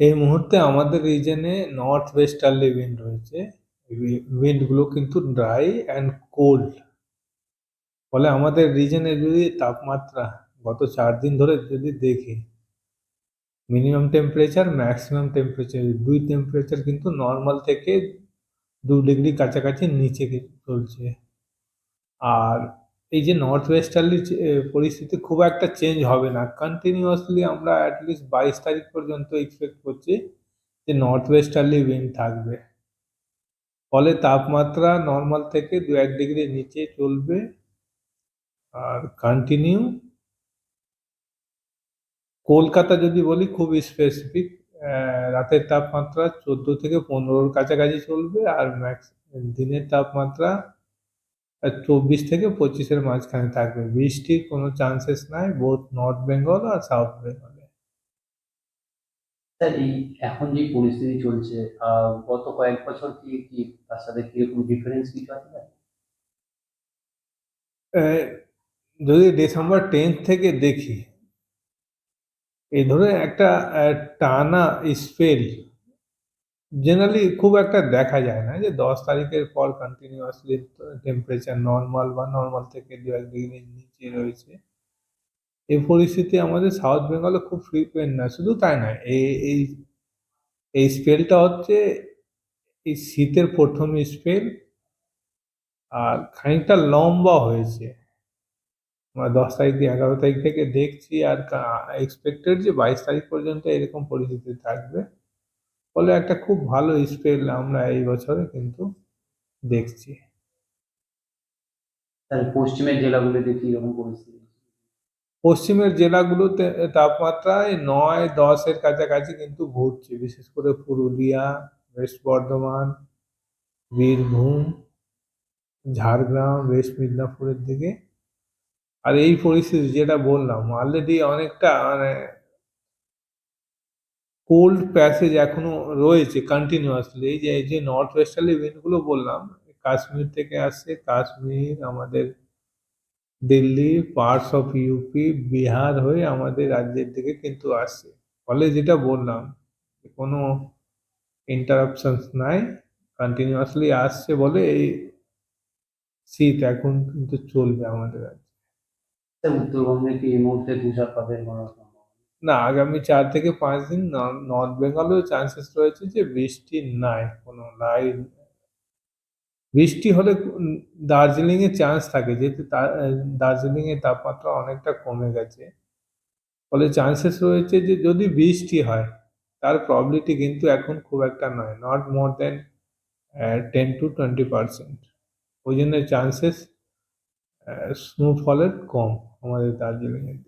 এই মুহূর্তে আমাদের রিজনে নর্থ ওয়েস্টার্লি উইন্ড রয়েছে উইন্ডগুলো কিন্তু ড্রাই অ্যান্ড কোল্ড ফলে আমাদের রিজনে যদি তাপমাত্রা গত চার দিন ধরে যদি দেখি মিনিমাম টেম্পারেচার ম্যাক্সিমাম টেম্পারেচার দুই টেম্পারেচার কিন্তু নর্মাল থেকে দু ডিগ্রি কাছাকাছি নিচে চলছে। আর এই যে নর্থ ওয়েস্টার্লি পরিস্থিতি খুব একটা চেঞ্জ হবে না। কন্টিনিউয়াসলি আমরা অ্যাটলিস্ট বাইশ তারিখ পর্যন্ত এক্সপেক্ট করছি যে নর্থ ওয়েস্টার্লি উইন্ড থাকবে। ফলে তাপমাত্রা নর্মাল থেকে দু এক ডিগ্রি নিচে চলবে আর কন্টিনিউ কলকাতা যদি বলি খুব স্পেসিফিক রাতের তাপমাত্রা চোদ্দ থেকে পনেরোর কাছাকাছি চলবে আর ম্যাক্স দিনের তাপমাত্রা চব্বিশ থেকে পঁচিশের মাঝখানে থাকবে। বৃষ্টির কোনো চান্সেস নাই বোথ নর্থ বেঙ্গল আর সাউথ বেঙ্গলে স্যার এই এখন যে পরিস্থিতি চলছে গত কয়েক বছর কি কি তার সাথে কীরকম ডিফারেন্স কিছু আছে যদি ডিসেম্বর টেন্থ থেকে দেখি এ ধরে একটা টানা স্পেল জেনারেলি খুব একটা দেখা যায় না যে দশ তারিখের পর কন্টিনিউয়াসলি টেম্পারেচার নর্মাল বা নর্মাল থেকে দু এক ডিগ্রি নিচে রয়েছে। এই পরিস্থিতি আমাদের সাউথ বেঙ্গলে খুব ফ্রিকুয়েন্ট না, শুধু তাই না এই এই এই স্পেলটা হচ্ছে এই শীতের প্রথম স্পেল আর খানিকটা লম্বা হয়েছে। আমরা দশ তারিখ দিয়ে এগারো তারিখ থেকে দেখছি আর এক্সপেক্টেড যে বাইশ তারিখ পর্যন্ত এরকম পরিস্থিতি থাকবে। ফলে একটা খুব ভালো স্পেল আমরা এই বছরে কিন্তু দেখছি। পশ্চিমের জেলাগুলোতে কীরকম পরিস্থিতি? পশ্চিমের জেলাগুলোতে তাপমাত্রা এই নয় দশের কাছাকাছি কিন্তু ঘুরছে। বিশেষ করে পুরুলিয়া ওয়েস্ট বর্ধমান বীরভূম ঝাড়গ্রাম ওয়েস্ট মিদনাপুরের দিকে। আর এই পরিস্থিতি যেটা বললাম অলরেডি অনেকটা মানে কোল্ড প্যাসেজ এখনও রয়েছে কন্টিনিউয়াসলি এই যে এই যে নর্থ ওয়েস্টার্লি উইন্ডগুলো বললাম, কাশ্মীর থেকে আসছে কাশ্মীর, আমাদের Delhi parts of UP Bihar হয়ে আমাদের রাজ্যের দিকে কিন্তু আসছে ফলে যেটা বললাম কোনো ইন্টারাপশনস নাই কন্টিনিউয়াসলি আসছে বলে এই শীত এখন কিন্তু চলবে আমাদের রাজ্যে। উত্তরবঙ্গে কি এই মুহূর্তে তুষারপাতের কোনো না, আগামী চার থেকে পাঁচ দিন নর- নর্থ বেঙ্গলেও চান্সেস রয়েছে যে বৃষ্টি নাই, কোনো নাই। বৃষ্টি হলে দার্জিলিং এ চান্স থাকে, যেহেতু দার্জিলিং এর তাপমাত্রা অনেকটা কমে গেছে। ফলে চান্সেস রয়েছে যে যদি বৃষ্টি হয়, তার প্রবলিটি কিন্তু এখন খুব একটা নয় not more than ten to twenty percent ওই জন্য চান্সেস স্নোফলের কম আমাদের দার্জিলিংয়ের